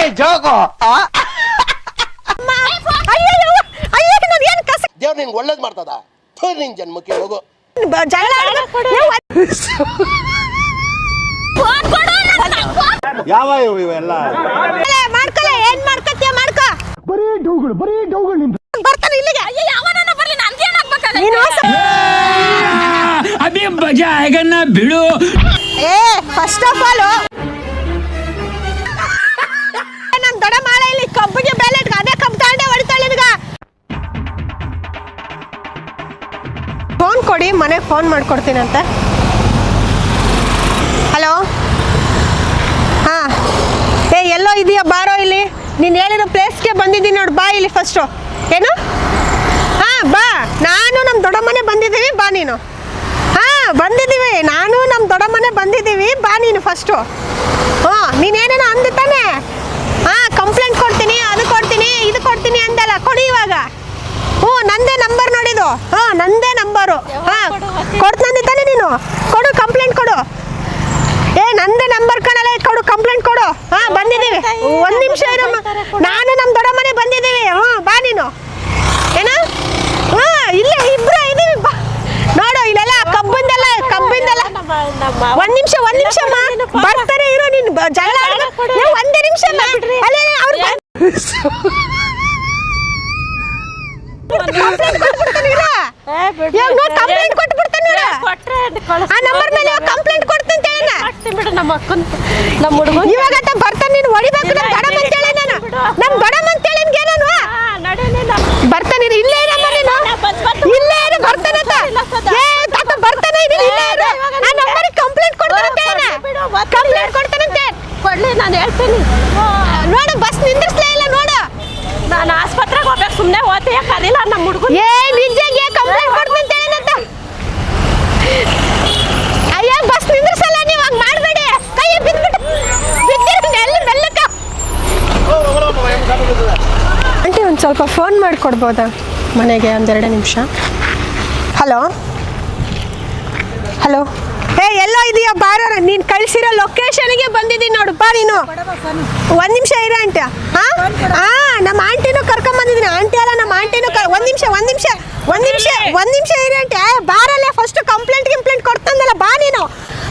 ಏ ಜೋಗೋ ನಿಂಗೆ ಒಳ್ಳೇದು ಮಾಡ್ತದ ನಿನ್ ಜನ್ಮಕ್ಕೆ ಹೋಗು ಯಾವ ಇವು ಇವೆಲ್ಲ ಬರೀ ಡೌಗಳು ಬರೀ ಡೌಗಳು ನಿಂದು ಬರ್ತಾನೆ ಇಲ್ಲಿಗೆ ಬಜಾ ಹೇಗನ್ನ ಬಿಡು ಏ ಫಸ್ಟ್ ಆಫ್ ಆಲ್ ಮನೆಗೆ ಫೋನ್ ಮಾಡಿಕೊಡ್ತೀನಂತೆ. ಹಲೋ ಹಾ. ಏ, ಎಲ್ಲೋ ಇದೆಯಾ? ಬಾರೋ ಇಲ್ಲಿ. ನೀನು ಹೇಳಿರೋ ಪ್ಲೇಸ್ಗೆ ಬಂದಿದ್ದೀನಿ ನೋಡು. ಬಾ ಇಲ್ಲಿ ಫಸ್ಟು ಏನು? ಹಾ, ಬಾ. ನಾನು ನಮ್ಮ ದೊಡ್ಡಮ್ಮನೆ ಬಂದಿದ್ದೀವಿ. ಬಾ ನೀನು. ಹಾ, ಬಂದಿದ್ದೀವಿ. ನಾನು ನಮ್ಮ ದೊಡ್ಡಮ್ಮನೆ ಬಂದಿದ್ದೀವಿ. ಬಾ ನೀನು ಫಸ್ಟು ಹಾಂ ನೀನೇನೇನೋ ಅಂದು ತಾನೆ. ಹಾಂ ಕಂಪ್ಲೇಂಟ್ ಕೊಡ್ತೀನಿ, ಅದು ಕೊಡ್ತೀನಿ, ಇದು ಕೊಡ್ತೀನಿ ಅಂದಲ್ಲ. ಕೊಡಿ ಇವಾಗ. ಹ್ಞೂ, ನಂದೇ ನಂಬರ್ ನೋಡಿದು ಹಾಂ, ನಂದೇ ನಂಬರು ಹಾ ಕೊಡ್ತಂದಿ ತಾನೆ ನೀನು ಕೊಡು ಕಂಪ್ಲೇಂಟ್ ಕೊಡು ಏ ನಂದೇ ನಂಬರ್ ಕಣಲ್ಲ ಕೊಡು ಕಂಪ್ಲೇಂಟ್ ಕೊಡು ಹಾ ಬಂದಿದ್ದೀವಿ ಒಂದ್ ನಿಮಿಷ ಇರಮ್ಮ ನಾನು ನಮ್ಮ ದೊಡ್ಡ ಮನೆ ಬಂದಿದ್ದೀವಿ. ಹ್ಞೂ ಬಾ ನೀನು. ಏನ? ಹಾ ಇಲ್ಲ ಇಬ್ರ ಇದೀವಿ. ಬಾ. ನೋಡು ಇಲ್ಲೆಲ್ಲ ಕಬ್ಬಿಂದೆಲ್ಲ ಕಬ್ಬಿಂದೆಲ್ಲ. ಒಂದ್ ನಿಮಿಷ ಒಂದ್ ನಿಮಿಷ ಬರ್ತಾರೆ ಇರೋ ನೀನು. ಜಗಳ. ಒಂದೇ ನಿಮಿಷ ಅಲ್ಲೇ ಅವ್ರು ಕಂಪ್ಲೇಂಟ್ ಕೊಟ್ಬಿಡ್ತಾನೆ ಆ ನಂಬರ್ ಮೇಲೆ ಕಂಪ್ಲೇಂಟ್ ಕೊಡ್ತೀನಿ ಬಿಡು ನಮ್ಮ ಅಕ್ಕನ್ ನಮ್ಮ ಹುಡುಗ ಇವಾಗ ಅಂತ ಬರ್ತಾನೆ ನೀನು ಹೊಡಿಬೇಕು ನಮ್ಮ ಬಡಮ್ ಅಂತ ಹೇಳಿ ನಾನು. ನಮ್ಮ ಬಡಮ್ ಅಂತ ಹೇಳಿ ನಿನ್ಗೆ ನಾನು? ಬರ್ತಾನೆ ಇರು, ಇಲ್ಲೇ ಇರಮ್ಮ ನೀನು. ಇಲ್ಲೇ ಇರು ಬರ್ತಾನೆ. ಏ ತಾತ ಬರ್ತಾನೆ ಇರು, ಇಲ್ಲೇ ಇರು. ನಾನು ನಂಬರಿಗೆ ಕಂಪ್ಲೇಂಟ್ ಕೊಡ್ತಾನಂತೆ ಕಂಪ್ಲೇಂಟ್ ಕೊಡ್ತಾನಂತೆ? ಕೊಡ್ಲಿ ನಾನು ಹೇಳ್ತೀನಿ. ನೋಡು ಬಸ್ ನಿಂದ್ರಿಸ್ಲೇ ಇಲ್ಲ ನೋಡು. ನಾನು ಆಸ್ಪತ್ರೆಗೆ ಹೋಗ್ಬೇಕು ಸುಮ್ಮನೆ ಓದ್ತೀಯ ಕದಿಲ್ಲ ನಮ್ಮ ಹುಡುಗ ಏ ನಿಜಗೆ ಕಂಪ್ಲೇಂಟ್ ಕೊಡ್ತಂತೆ ಏನಂತ ಅಯ್ಯ ಬಸ್ ನಿಂದ್ರಿಸಲ್ಲ ನೀವು ಹಂಗ್ ಮಾಡಬೇಡಿ ಕೈ ಬಿದ್ಬಿಟ್ಟು ಬಿದ್ದಿರ ಎಲ್ಲಿ ಮೆಲ್ಲಕ ಆಂಟಿ ಒಂದು ಸ್ವಲ್ಪ ಫೋನ್ ಮಾಡಿಕೊಡ್ಬೋದಾ ಮನೆಗೆ ಒಂದೆರಡು ನಿಮಿಷ? ಹಲೋ? ಹಲೋ? ಏ, ಎಲ್ಲ ಇದೆಯಾ ಬಾರ ನೀನು ಕಳಿಸಿರೋ ಲೊಕೇಶನ್ಗೆ ಬಂದಿದ್ದೀನಿ ನೋಡು, ಬಾ ನೀನು. ಒಂದು ನಿಮಿಷ ಇರ ಆಂಟಿ. ಹಾಂ ಹಾಂ ನಮ್ಮ ಆಂಟಿನೂ ಕರ್ಕೊಂಬಂದಿದ್ದೀನಿ ಆಂಟಿ ಅಲ್ಲ, ನಮ್ಮ ಆಂಟಿನೂ ಕ ಒಂದು ನಿಮಿಷ ಒಂದು ನಿಮಿಷ ಒಂದು ನಿಮಿಷ ಒಂದು ನಿಮಿಷ ಇರ ಆಂಟಿ. ಬಾರಲ್ಲೇ ಫಸ್ಟ್ ಕಂಪ್ಲೇಂಟ್ ಗಿಂಪ್ಲೇಂಟ್ ಕೊಡ್ತಂದಲ್ಲ, ಬಾ ನೀನು.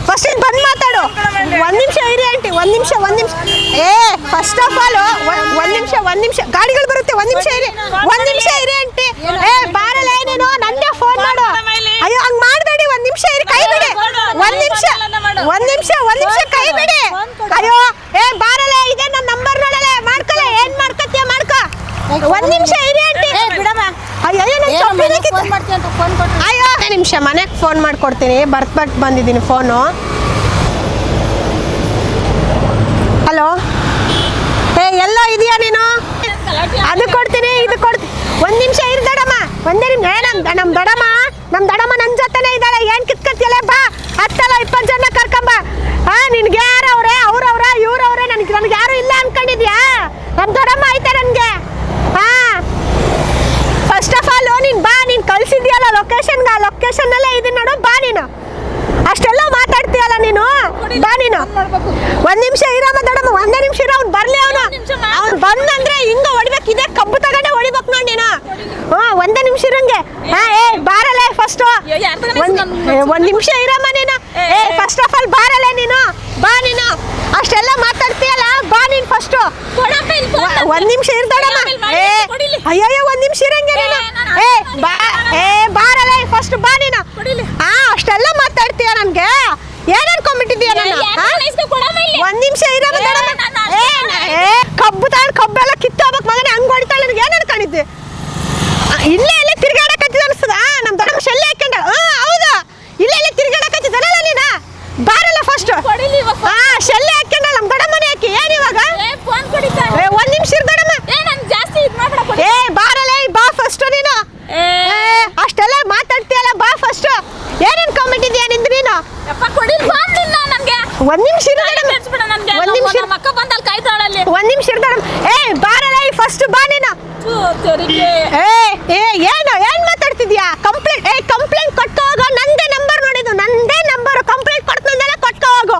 ಫಸ್ಟ್ ಬಂದು ಮಾತಾಡು. ಒಂದು ನಿಮಿಷ ಇರಿ ಆಂಟಿ, ಒಂದು ನಿಮಿಷ ಒಂದು ನಿಮಿಷ. ಏ ಫಸ್ಟ್ ಆಫ್ ಆಲ್ ಒಂದು ನಿಮಿಷ ಒಂದು ನಿಮಿಷ. ಗಾಡಿಗಳು ಬರುತ್ತೆ ಒಂದು ನಿಮಿಷ ಇರಿ. ಒಂದು ನಿಮಿಷ ಇರಿ ಅಂಟಿ ಏ ಬಾರಲ್ಲ ಏನೇನು ನನ್ನೇ ಫೋನ್ ಮಾಡು. ಅಯ್ಯೋ ಹಂಗ್ ಮಾಡಬೇಡಿ ಒಂದು ನಿಮಿಷ ಇರಿ ಕೈ ಬಿಡಿ. ಒಂದು ನಿಮಿಷ ಒಂದು ನಿಮಿಷ ಒಂದು ನಿಮಿಷ ಕೈ ಬಿಡಿ. ಅಯ್ಯೋ ಏ ಬಾರಲ್ಲ ಇದೆ ನನ್ನ ನಂಬರ್ ನೋಡಲೆ ಮಾಡ್ಕಲ್ಲ ಏನ್ ಮಾಡ್ಕತ್ತೀಯ ಮಾಡ್ಕೊ. ಒಂದ್ ನಿಮಿಷ ಇರಿ ಆಂಟಿ. ಅಯ್ಯೋ ನಿಮಿಷ ಮನೆಗೆ ಫೋನ್ ಮಾಡ್ಕೊಡ್ತೀನಿ. ಬರ್ತ್ಬಟ್ ಬಂದಿದ್ದೀನಿ ಫೋನು ಹಲೋ ಏ ಎಲ್ಲೋ ಇದೆಯಾ ನೀನು ಅದು ಕೊಡ್ತೀನಿ ಇದು ಕೊಡ್ತೀನಿ ಒಂದ್ ನಿಮಿಷ ಇರ್ ದೊಡಮ್ಮ ಒಂದೇ ನಿಮಿಷ ಏ ನಮ್ ನಮ್ ದೊಡಮ್ಮ ನಮ್ ದೊಡಮ್ಮ ನನ್ ಜೊತೆನೇ ಇದ್ದಾಳೆ ಏನ್ ಕಿತ್ಕತ್ತಿಯಲ್ಲ ಬಾ ಹತ್ತಲ್ಲ ಇಪ್ಪತ್ತು ಜನ ಕರ್ಕೊಂಬ. ಹಾ ನಿನ್ಗೆ ಯಾರವ್ರೆ? ಅವ್ರೆ ಅವ್ರವ್ರ? ಇವ್ರವ್ರೆ? ನನ್ಗೆ ನನ್ಗೆ ಯಾರು ಇಲ್ಲ ಅನ್ಕೊಂಡಿದ್ಯಾ? ನಮ್ ದೊಡ್ಡಮ್ಮ ಐತೆ ನನ್ಗೆ. ಹಾ ಫಸ್ಟ್ ಆಫ್ ಆಲ್ ನೀನ್ ಬಾ ನೀನ್ ಕಳ್ಸಿದ್ಯಲ್ಲ ಲೊಕೇಶನ್ಗೆ ಆ ಲೊಕೇಶನ್ನಲ್ಲೇ ಇದೀನಿ ನೋಡು ಬಾ ನೀನು. ಅಷ್ಟೆಲ್ಲ ಮಾತಾಡ್ತೀಯಲ್ಲ ನೀನು? ಬಾ ನೀನು. ಒಂದ್ ನಿಮಿಷ ಇರಮ್ಮ ದೊಡ್ಡಮ್ಮ ಒಂದೇ ನಿಮಿಷ ಇರೋ ಅವ್ನು ಬರ್ಲಿ ಅವನು. ಅವ್ನು ಬಂದಂದ್ರೆ ಹಿಂಗ ಹೊಡಿಬೇಕು ಇದೇ ಕಬ್ಬು ತಗೊಂಡೆ ಹೊಡಿಬೇಕು ನೋಡಿ ನೀನು. ಹಾ ಒಂದೇ ನಿಮಿಷ ಇರಂಗೆ. ಹಾ ಏ ಬಾರಲೆ ಫಸ್ಟ್ ಒಂದ್ ನಿಮಿಷ ಇರಮ್ಮ ನೀನು. ಏ ಫಸ್ಟ್ ಆಫ್ ಆಲ್ ಬಾರಲೆ ನೀನು. ಬಾ ನೀನು. ಅಷ್ಟೆಲ್ಲ ಮಾತಾಡ್ತೀಯಲ್ಲ ಬಾ ನೀನ್ ಫಸ್ಟ್ ಒಂದ್ ನಿಮಿಷ ಇರ್ತಾಳಮ್ಮ ಏ ಅಯ್ಯಯ್ಯೋ ಒಂದ್ ನಿಮಿಷ ಇರಂಗೆ ನೀನು. ಏ ಬಾ ಏ ಬಾರಲೆ ಫಸ್ಟ್ ಬಾ ನೀನು ಹಾ ಅಷ್ಟೆಲ್ಲ ಮಾತಾಡ್ತೀಯ ನನ್ಗೆ ಏನ್ ಅನ್ಕೊಂಡ್ಬಿಟ್ಟಿದ್ಯಾ ನಾನು ಹಾ? ಒಂದ್ ನಿಮಿಷ ಇರೋ ಏ ಏ ಕಬ್ಬು ತಗೊಂಡ್ ಕಬ್ಬೆಲ್ಲ ಕಿತ್ತೋಗ್ಬೇಕು ಮಗನೇ ಹಂಗ್ ಹೊಡಿತಾಳೆ ನನಗೆ ಏನ್ ಅನ್ಕೊಂಡಿದ್ದೆ ಆ, ಇಲ್ಲೇ ಇಲ್ಲೇ ತಿರ್ಗಾಡಕತ್ತಿದ ಅನ್ಸ್ತದ ನಮ್ ದೊಡ್ಡ ಶೆಲ್ಲೆ ಹಾಕೊಂಡ ಹಾ ಹೌದು ಇಲ್ಲೇ ಇಲ್ಲೇ ತಿರ್ಗಾಡಕತ್ತಿದ್ದನಲ್ಲ ನೀನ ಬಾರಲ್ಲ ಫಸ್ಟ್ ಹಾ ಶೆಲ್ಲೆ ಹಾಕೊಂಡ ನಮ್ ದೊಡ್ಡ ಮನೆ ಹಾಕಿ ಏನ್ ಇವಾಗ ಫೋನ್ ಕುಡಿತಾ ಏ, ಒಂದ್ ನಿಮಿಷ ಇರ್ದಡಮ್ಮ ಏ ನನ್ ಜಾಸ್ತಿ ಇದ್ ಮಾಡ್ಬೇಡ ಕೊಡಿ ಏ ಬಾರಲ್ಲ ಬಾ ಫಸ್ಟ್ ನೀನು ಏ. ಏ, ಅಷ್ಟೆಲ್ಲ ಮಾತಾಡ್ತೀಯಲ್ಲ ಬಾ ಫಸ್ಟ್ ಏನ್ ಅನ್ಕೊಂಡ್ಬಿಟ್ಟಿದ್ಯಾ ನಿಂದು ನೀನು ಯಪ್ಪ ಕೊಡಿ ಫೋನ್ ನಿನ್ನ ನನ್ಗೆ ಒಂದ್ ನಿಮಿಷ ಒಂದ್ ನಿಮಿಷ ಮಕ್ಕ ಬಂದ ಅಲ್ಲಿ. ಕಾಯ್ತಾಳಲ್ಲಿ ಒಂದ್ ನಿಮಿಷ ಇರ್ದಡಮ್ಮ ಏ ಬಾರಲ್ಲ ಫಸ್ಟ್ ಬಾ ನೀನು. ಏ ಏ ಏನು ಏನ್ ಮಾತಾಡ್ತಿದ್ಯಾ? ಕಂಪ್ಲೇಂಟ್ ಏ ಕಂಪ್ಲೇಂಟ್ ಕೊಟ್ಟು ಹೋಗೋ. ನಂದೇ ನಂಬರ್ ನೋಡಿದ್ದು. ನಂದೇ ನಂಬರ್ ಕಂಪ್ಲೇಂಟ್ ಕೊಡ್ತಂದೆಲ್ಲ ಕೊಟ್ಕೋ ಹೋಗು.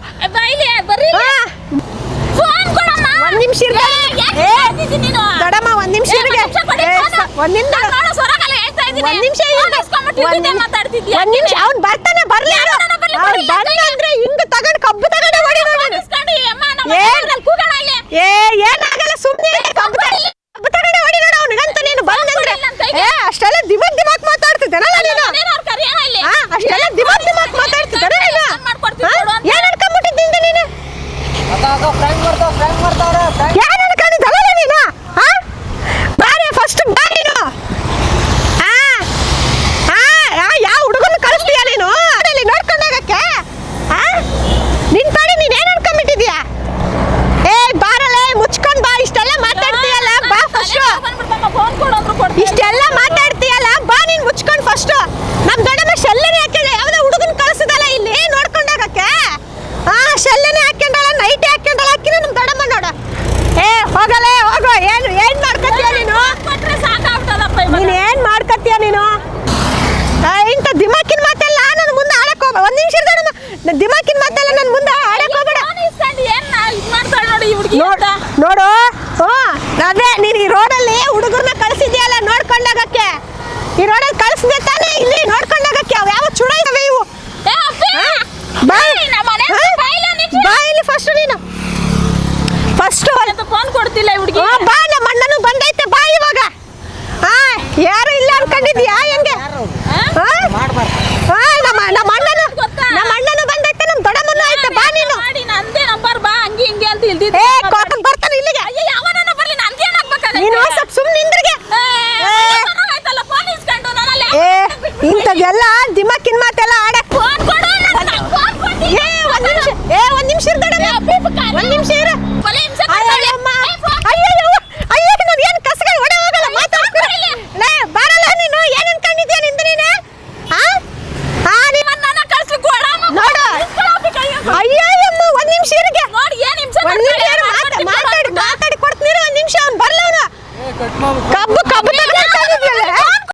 ಒಂದ್ ನಿಮಿಷ. ದೊಡಮ್ಮ ಒಂದ್ ನಿಮಿಷ ಇರಲಿ ಒಂದ್ ನಿಮಿಷ. ಒಂದ್ ನಿಮಿಷ? ಒಂದ್ ಬರ್ತಾನೆ ಬರ್ಲಿ, ಅವ್ನ್ ಬರ್ಲಿ, ಬಂದ ಯಾಕೆ? ಅಂದ್ರೆ ಹಿಂಗ್ ತಗೊಂಡ್ ಕಬ್ಬು ತಗೊಂಡು ಹೊಡಿ ಫೋನ್ ನೋಡು. ಇಸ್ಕೊಂಡು ಈ ಅಮ್ಮ ನಮ್ಮ ಏನ್? ಕೂಗೋಣ ಏ ಏನಾಗಲ್ಲ